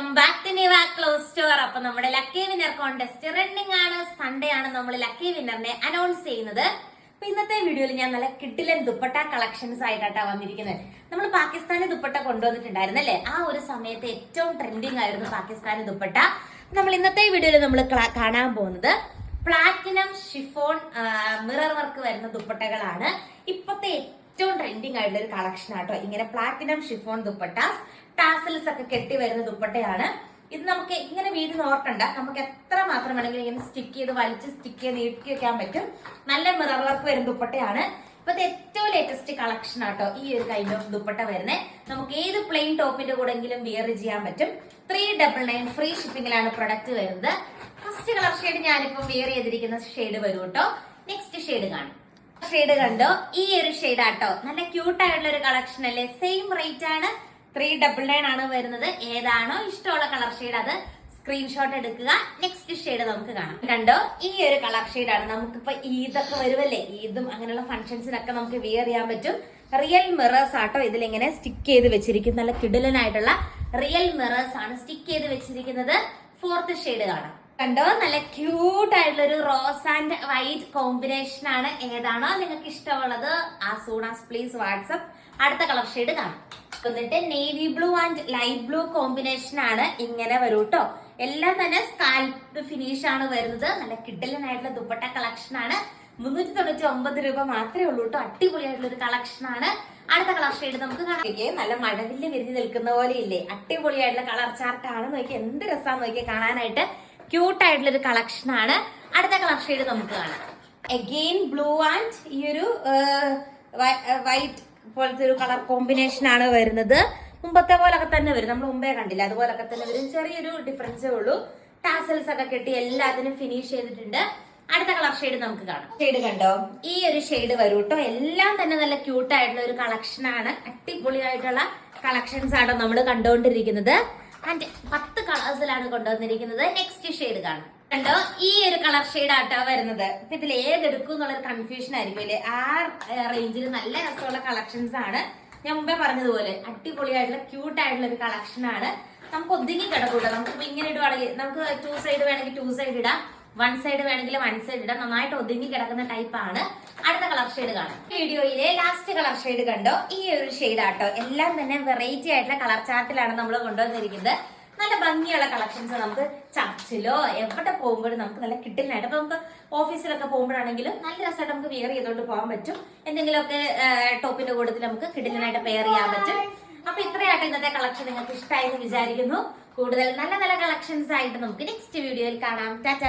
Welcome back to Niva close store അപ്പൊ നമ്മുടെ lucky winner contest running ആണ്. Sunday ആണ് നമ്മൾ ലക്കി വിന്നറിനെ അനൗൺസ് ചെയ്യുന്നത്. അപ്പൊ ഇന്നത്തെ വീഡിയോയിൽ ഞാൻ നല്ല കിഡിലൻ ദുപ്പട്ട കളക്ഷൻസ് ആയിട്ടാണ് വന്നിരിക്കുന്നത്. നമ്മൾ പാകിസ്ഥാനി ദുപ്പട്ട കൊണ്ടുവന്നിട്ടുണ്ടായിരുന്നല്ലേ ആ ഒരു സമയത്ത് ഏറ്റവും ട്രെൻഡിങ് ആയിരുന്നു പാകിസ്ഥാനി ദുപ്പട്ട. നമ്മൾ ഇന്നത്തെ വീഡിയോയിൽ നമ്മൾ കാണാൻ പോകുന്നത് പ്ലാറ്റിനം ഷിഫോൺ മിറർ വർക്ക് വരുന്ന ദുപ്പട്ടകളാണ്. ഇപ്പത്തെ ഏറ്റവും ട്രെൻഡിങ് ആയിട്ടുള്ള ഒരു കളക്ഷൻ ആട്ടോ. ഇങ്ങനെ പ്ലാറ്റിനം ഷിഫോൺ ദുപ്പട്ടാസ് ടാസൽസ് ഒക്കെ കെട്ടി വരുന്ന ദുപ്പട്ടയാണ്. ഇത് നമുക്ക് ഇങ്ങനെ വീട് നോക്കണ്ട നമുക്ക് എത്ര മാത്രം വേണമെങ്കിലും ഇങ്ങനെ സ്റ്റിക്ക് ചെയ്ത് വലിച്ച് സ്റ്റിക്ക് ചെയ്ത് നീട്ടി വെക്കാൻ പറ്റും. നല്ല മിറർ വർക്ക് വരുന്ന ദുപ്പട്ടയാണ്. ഇപ്പത്തെ ഏറ്റവും ലേറ്റസ്റ്റ് കളക്ഷൻ ആട്ടോ ഈ ഒരു കൈൻഡ് ഓഫ് ദുപ്പട്ട വരുന്നത് നമുക്ക് ഏത് പ്ലെയിൻ ടോപ്പിന്റെ കൂടെങ്കിലും വിയർ ചെയ്യാൻ പറ്റും. ത്രീ ഡബിൾ നയൻ ഫ്രീ ഷിപ്പിംഗിലാണ് പ്രൊഡക്റ്റ് വരുന്നത്. ഫസ്റ്റ് കളർ ഷെയ്ഡ് ഞാനിപ്പോ വിയർ ചെയ്തിരിക്കുന്ന ഷെയ്ഡ് വരും കേട്ടോ നെക്സ്റ്റ് ഷെയ്ഡ് കാണും. ഷെയ്ഡ് കണ്ടോ? ഈ ഒരു ഷെയ്ഡ് ആട്ടോ. നല്ല ക്യൂട്ട് ആയിട്ടുള്ള ഒരു കളക്ഷൻ അല്ലേ? സെയിം റേറ്റ് ആണ്. ത്രീ ഡബിൾ നയൻ ആണ് വരുന്നത്. ഏതാണോ ഇഷ്ടമുള്ള കളർ ഷെയ്ഡ് അത് സ്ക്രീൻഷോട്ട് എടുക്കുക. നെക്സ്റ്റ് ഷെയ്ഡ് നമുക്ക് കാണാം. കണ്ടോ? ഈ ഒരു കളർ ഷെയ്ഡ് ആണ്. നമുക്കിപ്പോ ഈദൊക്കെ വരുമല്ലേ ഈദും അങ്ങനെയുള്ള ഫംഗ്ഷൻസിനൊക്കെ നമുക്ക് വിയർ ചെയ്യാൻ പറ്റും. റിയൽ മിറേഴ്സ് ആട്ടോ ഇതിലിങ്ങനെ സ്റ്റിക്ക് ചെയ്ത് വെച്ചിരിക്കും നല്ല കിടിലനായിട്ടുള്ള റിയൽ മിറേഴ്സ് ആണ് സ്റ്റിക്ക് ചെയ്ത് വെച്ചിരിക്കുന്നത്. ഫോർത്ത് ഷെയ്ഡ് കാണാം. കണ്ടോ? നല്ല ക്യൂട്ട് ആയിട്ടുള്ള ഒരു റോസ് ആൻഡ് വൈറ്റ് കോമ്പിനേഷൻ ആണ് ഏതാണോ നിങ്ങൾക്ക് ഇഷ്ടമുള്ളത്. ആ സൂൺ ആസ് പ്ലീസ് വാട്സപ്പ് അടുത്ത കളർ ഷെയ്ഡ് കാണാം. എന്നിട്ട് navy blue and light blue combination ആണ് ഇങ്ങനെ വരും കേട്ടോ എല്ലാം തന്നെ സ്കാൽപ്പ് ഫിനിഷ് ആണ് വരുന്നത്. നല്ല കിഡലനായിട്ടുള്ള ദുപ്പട്ട കളക്ഷൻ ആണ്. മുന്നൂറ്റി തൊണ്ണൂറ്റി ഒമ്പത് രൂപ മാത്രമേ ഉള്ളൂ കേട്ടോ അടിപൊളിയായിട്ടുള്ള ഒരു കളക്ഷൻ ആണ്. അടുത്ത കളർ ഷെയ്ഡ് നമുക്ക് കാണാം. നല്ല മഴവില്ല് വിരിഞ്ഞ് നിൽക്കുന്ന പോലെ ഇല്ലേ? അടിപൊളിയായിട്ടുള്ള കളർ ചാർട്ട് ആണ്. നോക്കി എന്ത് രസമാണ് നോക്കി കാണാനായിട്ട്. ക്യൂട്ട് ആയിട്ടുള്ള ഒരു കളക്ഷൻ ആണ് അടുത്ത കളർ ഷെയ്ഡ് നമുക്ക് കാണാം. അഗെയിൻ ബ്ലൂ ആൻഡ് ഈ ഒരു വൈറ്റ് പോലത്തെ ഒരു കളർ കോമ്പിനേഷൻ ആണ് വരുന്നത്. മുമ്പത്തെ പോലൊക്കെ തന്നെ വരും. നമ്മൾ മുമ്പേ കണ്ടില്ല? അതുപോലൊക്കെ തന്നെ വരും. ചെറിയൊരു ഡിഫറൻസേ ഉള്ളൂ. ടാസൽസ് ഒക്കെ കെട്ടി എല്ലാത്തിനും ഫിനിഷ് ചെയ്തിട്ടുണ്ട്. അടുത്ത കളർ ഷെയ്ഡ് നമുക്ക് കാണാം. ഷെയ്ഡ് കണ്ടോ? ഈ ഒരു ഷെയ്ഡ് വരും കേട്ടോ എല്ലാം തന്നെ നല്ല ക്യൂട്ട് ആയിട്ടുള്ള ഒരു കളക്ഷൻ ആണ് അടിപൊളിയായിട്ടുള്ള കളക്ഷൻസ് ആണ് നമ്മൾ കണ്ടുകൊണ്ടിരിക്കുന്നത്. ആൻഡ് പത്ത് കളേഴ്സിലാണ് കൊണ്ടുവന്നിരിക്കുന്നത്. നെക്സ്റ്റ് ഷെയ്ഡ് കാണാം. കണ്ടോ? ഈ ഒരു കളർ ഷെയ്ഡ് ആട്ടോ വരുന്നത്. ഇപ്പൊ ഇതിൽ ഏതെടുക്കും എന്നുള്ളൊരു കൺഫ്യൂഷൻ ആയിരിക്കും അല്ലേ ആ റേഞ്ചിൽ നല്ല രസമുള്ള കളക്ഷൻസ് ആണ്. ഞാൻ മുമ്പേ പറഞ്ഞതുപോലെ അടിപൊളിയായിട്ടുള്ള ക്യൂട്ട് ആയിട്ടുള്ള ഒരു കളക്ഷൻ ആണ്. നമുക്ക് ഒതുങ്ങി കിടക്കൂട്ടോ നമുക്ക് ഇങ്ങനെ ഇടുവാണെങ്കിൽ നമുക്ക് ടു സൈഡ് വേണമെങ്കിൽ ടു സൈഡ് ഇടാം. വൺ സൈഡ് വേണമെങ്കിൽ വൺ സൈഡ് ഇടാം. നന്നായിട്ട് ഒതുങ്ങി കിടക്കുന്ന ടൈപ്പ് ആണ്. അടുത്ത കളർ ഷെയ്ഡ് കാണാം. വീഡിയോയിലെ ലാസ്റ്റ് കളർ ഷെയ്ഡ് കണ്ടോ? ഈ ഒരു ഷെയ്ഡ് ആട്ടോ. എല്ലാം തന്നെ വെറൈറ്റി ആയിട്ടുള്ള കളർ ചാർട്ടിലാണ് നമ്മൾ കൊണ്ടുവന്നിരിക്കുന്നത്. നല്ല ഭംഗിയുള്ള കളക്ഷൻസ് നമുക്ക് ചർച്ചിലോ എവിടെ പോകുമ്പോഴും നമുക്ക് നല്ല കിട്ടില്ലായിട്ട് അപ്പൊ നമുക്ക് ഓഫീസിലൊക്കെ പോകുമ്പോഴാണെങ്കിലും നല്ല രസമായിട്ട് നമുക്ക് വെയർ ചെയ്തോണ്ട് പോകാൻ പറ്റും. എന്തെങ്കിലുമൊക്കെ ടോപ്പിന്റെ കൂട്ടത്തിൽ നമുക്ക് കിടിലനായിട്ട് പെയർ ചെയ്യാൻ പറ്റും. അപ്പൊ ഇത്രയായിട്ട് ഇന്നത്തെ കളക്ഷൻ നിങ്ങൾക്ക് ഇഷ്ടമായി എന്ന് വിചാരിക്കുന്നു. കൂടുതൽ നല്ല നല്ല കളക്ഷൻസ് ആയിട്ട് നമുക്ക് നെക്സ്റ്റ് വീഡിയോയിൽ കാണാം. ടാറ്റ!